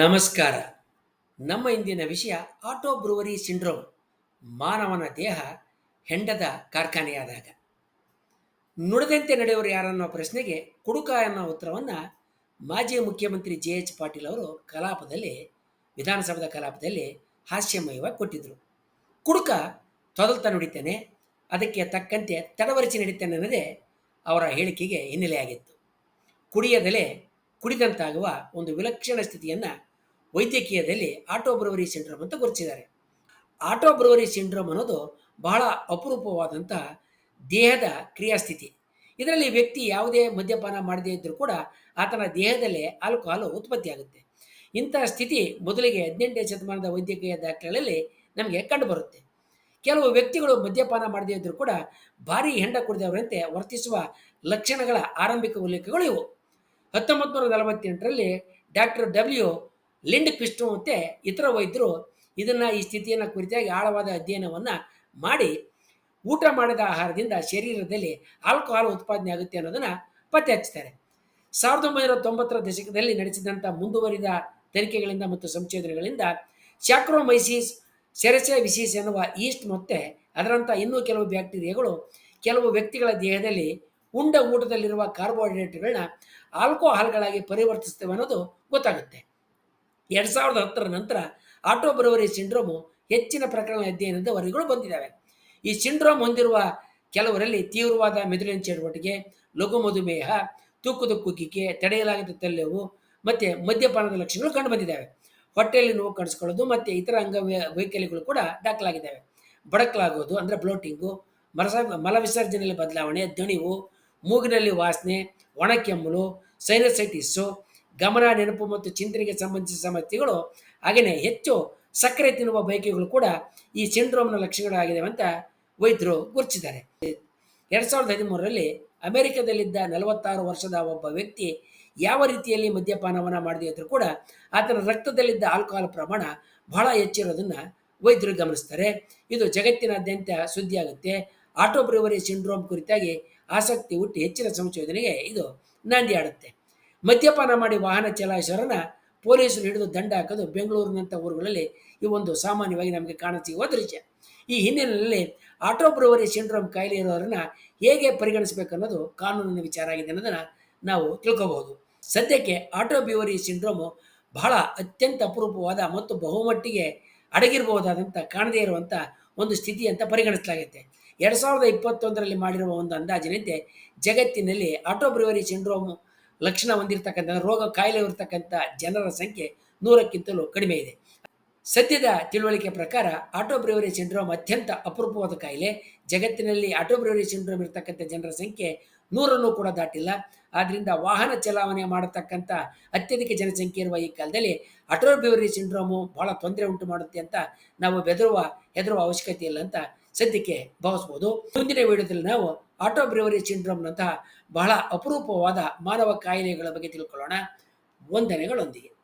ನಮಸ್ಕಾರ. ನಮ್ಮ ಇಂದಿನ ವಿಷಯ ಆಟೋ ಬ್ರೂವರಿ ಸಿಂಡ್ರೋಮ್, ಮಾನವನ ದೇಹ, ಹೆಂಡದ ಕಾರ್ಖಾನೆಯಾದಾಗ. ನುಡಿದಂತೆ ನಡೆಯುವರು ಯಾರನ್ನೋ ಪ್ರಶ್ನೆಗೆ ಕುಡುಕ ಅನ್ನೋ ಉತ್ತರವನ್ನು ಮಾಜಿ ಮುಖ್ಯಮಂತ್ರಿ ಜೆ ಎಚ್ ಪಾಟೀಲ್ ಅವರು ಕಲಾಪದಲ್ಲಿ ವಿಧಾನಸಭೆದ ಕಲಾಪದಲ್ಲಿ ಹಾಸ್ಯಮಯವಾಗಿ ಕೊಟ್ಟಿದ್ದರು ಕುಡುಕ ತೊದಲ್ತಾ ನುಡಿತೇನೆ, ಅದಕ್ಕೆ ತಕ್ಕಂತೆ ತಡವರಿಸಿ ನಡೀತೇನೆ ಅನ್ನೋದೇ ಅವರ ಹೇಳಿಕೆಗೆ ಹಿನ್ನೆಲೆಯಾಗಿತ್ತು. ಕುಡಿಯದಲೇ ಕುಡಿದಂತಾಗುವ ಒಂದು ವಿಲಕ್ಷಣ ಸ್ಥಿತಿಯನ್ನು ವೈದ್ಯಕೀಯದಲ್ಲಿ ಆಟೋ ಬ್ರವರಿ ಸಿಂಡ್ರೋಮ್ ಅಂತ ಗುರುತಿಸಿದ್ದಾರೆ. ಆಟೋ ಬ್ರವರಿ ಸಿಂಡ್ರೋಮ್ ಅನ್ನೋದು ಬಹಳ ಅಪರೂಪವಾದಂಥ ದೇಹದ ಕ್ರಿಯಾಸ್ಥಿತಿ. ಇದರಲ್ಲಿ ವ್ಯಕ್ತಿ ಯಾವುದೇ ಮದ್ಯಪಾನ ಮಾಡದೇ ಇದ್ದರೂ ಕೂಡ ಆತನ ದೇಹದಲ್ಲೇ ಆಲ್ಕೋಹಾಲು ಉತ್ಪತ್ತಿಯಾಗುತ್ತೆ. ಇಂಥ ಸ್ಥಿತಿ ಮೊದಲಿಗೆ ಹದಿನೆಂಟನೇ ಶತಮಾನದ ವೈದ್ಯಕೀಯ ದಾಖಲೆಗಳಲ್ಲಿ ನಮಗೆ ಕಂಡುಬರುತ್ತೆ. ಕೆಲವು ವ್ಯಕ್ತಿಗಳು ಮದ್ಯಪಾನ ಮಾಡದೇ ಇದ್ದರೂ ಕೂಡ ಭಾರಿ ಹೆಂಡ ಕುಡಿದವರಂತೆ ವರ್ತಿಸುವ ಲಕ್ಷಣಗಳ ಆರಂಭಿಕ ಉಲ್ಲೇಖಗಳು ಇವು. ಹತ್ತೊಂಬತ್ತು ನೂರ ನಲವತ್ತೆಂಟರಲ್ಲಿ ಡಾಕ್ಟರ್ ಡಬ್ಲ್ಯೂ ಲಿಂಡ್ ಕ್ವಿಸ್ಟ್ ಮತ್ತು ಇತರ ವೈದ್ಯರು ಇದನ್ನು ಈ ಸ್ಥಿತಿಯನ್ನು ಕುರಿತಾಗಿ ಆಳವಾದ ಅಧ್ಯಯನವನ್ನು ಮಾಡಿ ಊಟ ಮಾಡಿದ ಆಹಾರದಿಂದ ಶರೀರದಲ್ಲಿ ಆಲ್ಕೋಹಾಲ್ ಉತ್ಪಾದನೆ ಆಗುತ್ತೆ ಅನ್ನೋದನ್ನು ಪತ್ತೆ ಹಚ್ತಾರೆ ಸಾವಿರದ ಒಂಬೈನೂರ ತೊಂಬತ್ತರ ದಶಕದಲ್ಲಿ ನಡೆಸಿದಂಥ ಮುಂದುವರಿದ ತನಿಖೆಗಳಿಂದ ಮತ್ತು ಸಂಶೋಧನೆಗಳಿಂದ ಶ್ಯಾಕ್ರೋಮೈಸಿಸ್ ಸೆರೆಸೆ, ವಿಸೀಸ್ ಎನ್ನುವ ಈಸ್ಟ್ ಮತ್ತೆ ಅದರಂಥ ಇನ್ನೂ ಕೆಲವು ಬ್ಯಾಕ್ಟೀರಿಯಾಗಳು ಕೆಲವು ವ್ಯಕ್ತಿಗಳ ದೇಹದಲ್ಲಿ ಉಂಡ ಊಟದಲ್ಲಿರುವ ಕಾರ್ಬೋಹೈಡ್ರೇಟ್ಗಳನ್ನ ಆಲ್ಕೋಹಾಲ್ಗಳಾಗಿ ಪರಿವರ್ತಿಸ್ತೇವೆ ಅನ್ನೋದು ಗೊತ್ತಾಗುತ್ತೆ. ಎರಡು ಸಾವಿರದ ಹತ್ತರ ನಂತರ ಆಟೋ ಸಿಂಡ್ರೋಮ್ ಸಿಂಡ್ರೋಮು ಹೆಚ್ಚಿನ ಪ್ರಕರಣ ಅಧ್ಯಯನದ ವರದಿಗಳು ಬಂದಿದ್ದಾವೆ. ಈ ಸಿಂಡ್ರೋಮ್ ಹೊಂದಿರುವ ಕೆಲವರಲ್ಲಿ ತೀವ್ರವಾದ ಮೆದುಳಿನ ಚಟುವಟಿಕೆ, ಲಘು ಮಧುಮೇಹ ತೂಕದ ಕುಗ್ಗಿಕೆ ತಡೆಯಲಾಗದ ತಲೆವು ಮತ್ತು ಮದ್ಯಪಾನದ ಲಕ್ಷಣಗಳು ಕಂಡುಬಂದಿದ್ದಾವೆ ಹೊಟ್ಟೆಯಲ್ಲಿ ನೋವು ಕಾಣಿಸ್ಕೊಳ್ಳೋದು ಮತ್ತು ಇತರ ಅಂಗ ವೈಕಲ್ಯಗಳು ಕೂಡ ದಾಖಲಾಗಿದ್ದಾವೆ. ಬಡಕಲಾಗೋದು ಅಂದರೆ ಬ್ಲೋಟಿಂಗು, ಮರಸ, ಮಲವಿಸರ್ಜನೆಯಲ್ಲಿ ಬದಲಾವಣೆ, ದಣಿವು, ಮೂಗಿನಲ್ಲಿ ವಾಸನೆ ಒಣಕೆಮ್ಮಲು ಸೈನಸೈಟಿಸ್ಸು ಗಮನ, ನೆನಪು ಮತ್ತು ಚಿಂತನೆಗೆ ಸಂಬಂಧಿಸಿದ ಸಮಸ್ಯೆಗಳು ಹಾಗೆಯೇ ಹೆಚ್ಚು ಸಕ್ಕರೆ ತಿನ್ನುವ ಬಯಕೆಗಳು ಕೂಡ ಈ ಸಿಂಡ್ರೋಮ್ನ ಲಕ್ಷಣಗಳಾಗಿವೆ ಅಂತ ವೈದ್ಯರು ಗುರುತಿಸಿದ್ದಾರೆ. ಎರಡು ಸಾವಿರದ ಹದಿಮೂರರಲ್ಲಿ ಅಮೆರಿಕದಲ್ಲಿದ್ದ ನಲವತ್ತಾರು ವರ್ಷದ ಒಬ್ಬ ವ್ಯಕ್ತಿ ಯಾವ ರೀತಿಯಲ್ಲಿ ಮದ್ಯಪಾನವನ್ನು ಮಾಡಿದೆ ಇದ್ರೂ ಕೂಡ ಆತನ ರಕ್ತದಲ್ಲಿದ್ದ ಆಲ್ಕೋಹಾಲ್ ಪ್ರಮಾಣ ಬಹಳ ಹೆಚ್ಚಿರೋದನ್ನು ವೈದ್ಯರು ಗಮನಿಸ್ತಾರೆ. ಇದು ಜಗತ್ತಿನಾದ್ಯಂತ ಸುದ್ದಿಯಾಗುತ್ತೆ. ಆಟೋ ಬ್ರಿವರಿ ಸಿಂಡ್ರೋಮ್ ಕುರಿತಾಗಿ ಆಸಕ್ತಿ ಹುಟ್ಟಿ ಹೆಚ್ಚಿನ ಸಂಶೋಧನೆಗೆ ಇದು ನಾಂದಿ ಆಡುತ್ತೆ ಮದ್ಯಪಾನ ಮಾಡಿ ವಾಹನ ಚಲಾಯಿಸೋರನ್ನ ಪೊಲೀಸರು ಹಿಡಿದು ದಂಡ ಹಾಕೋದು ಬೆಂಗಳೂರಿನಂಥ ಊರುಗಳಲ್ಲಿ ಈ ಒಂದು ಸಾಮಾನ್ಯವಾಗಿ ನಮಗೆ ಕಾಣಸಿಗುವ ದೃಶ್ಯ ಈ ಹಿನ್ನೆಲೆಯಲ್ಲಿ ಆಟೋ ಬ್ರವರಿ ಸಿಂಡ್ರೋಮ್ ಕಾಯಿಲೆ ಇರೋರನ್ನ ಹೇಗೆ ಪರಿಗಣಿಸಬೇಕು ಅನ್ನೋದು ಕಾನೂನಿನ ವಿಚಾರ ಆಗಿದೆ ಅನ್ನೋದನ್ನು ನಾವು ತಿಳ್ಕೋಬಹುದು. ಸದ್ಯಕ್ಕೆ ಆಟೋ ಬ್ಯೂವರಿ ಸಿಂಡ್ರೋಮು ಬಹಳ ಅತ್ಯಂತ ಅಪರೂಪವಾದ ಮತ್ತು ಬಹುಮಟ್ಟಿಗೆ ಅಡಗಿರಬಹುದಾದಂಥ ಕಾಣದೇ ಇರುವಂಥ ಒಂದು ಸ್ಥಿತಿ ಅಂತ ಪರಿಗಣಿಸಲಾಗುತ್ತೆ ಎರಡು ಸಾವಿರದ ಇಪ್ಪತ್ತೊಂದರಲ್ಲಿ ಮಾಡಿರುವ ಒಂದು ಅಂದಾಜಿನಂತೆ ಜಗತ್ತಿನಲ್ಲಿ ಆಟೋ ಬ್ರಿವರಿ ಸಿಂಡ್ರೋಮ್ ಲಕ್ಷಣ ಹೊಂದಿರತಕ್ಕಂಥ, ರೋಗ ಕಾಯಿಲೆ ಇರತಕ್ಕಂಥ ಜನರ ಸಂಖ್ಯೆ ನೂರಕ್ಕಿಂತಲೂ ಕಡಿಮೆ ಇದೆ. ಸದ್ಯದ ತಿಳುವಳಿಕೆ ಪ್ರಕಾರ ಆಟೋ ಬ್ರಿವರಿ ಸಿಂಡ್ರೋಮ್ ಅತ್ಯಂತ ಅಪರೂಪವಾದ ಕಾಯಿಲೆ. ಜಗತ್ತಿನಲ್ಲಿ ಆಟೋ ಬ್ರಿವರಿ ಸಿಂಡ್ರೋಮ್ ಇರತಕ್ಕಂಥ ಜನರ ಸಂಖ್ಯೆ ನೂರನ್ನು ಕೂಡ ದಾಟಿಲ್ಲ. ಆದ್ದರಿಂದ ವಾಹನ ಚಲಾವಣೆ ಮಾಡತಕ್ಕಂಥ ಅತ್ಯಧಿಕ ಜನಸಂಖ್ಯೆ ಇರುವ ಈ ಕಾಲದಲ್ಲಿ ಆಟೋ ಬ್ರಿವರಿ ಸಿಂಡ್ರೋಮು ಬಹಳ ತೊಂದರೆ ಉಂಟು ಮಾಡುತ್ತೆ ಅಂತ ನಾವು ಬೆದರುವ, ಹೆದರುವ ಅವಶ್ಯಕತೆ ಇಲ್ಲ ಅಂತ ಸದ್ಯಕ್ಕೆ ಭಾವಿಸ್ಬೋದು ಮುಂದಿನ ವಿಡಿಯೋದಲ್ಲಿ ನಾವು ಆಟೋ ಬ್ರಿವರಿ ಸಿಂಡ್ರೋಮ್ನಂತಹ ಬಹಳ ಅಪರೂಪವಾದ ಮಾನವ ಕಾಯಿಲೆಗಳ ಬಗ್ಗೆ ತಿಳ್ಕೊಳ್ಳೋಣ. ವಂದನೆಗಳೊಂದಿಗೆ.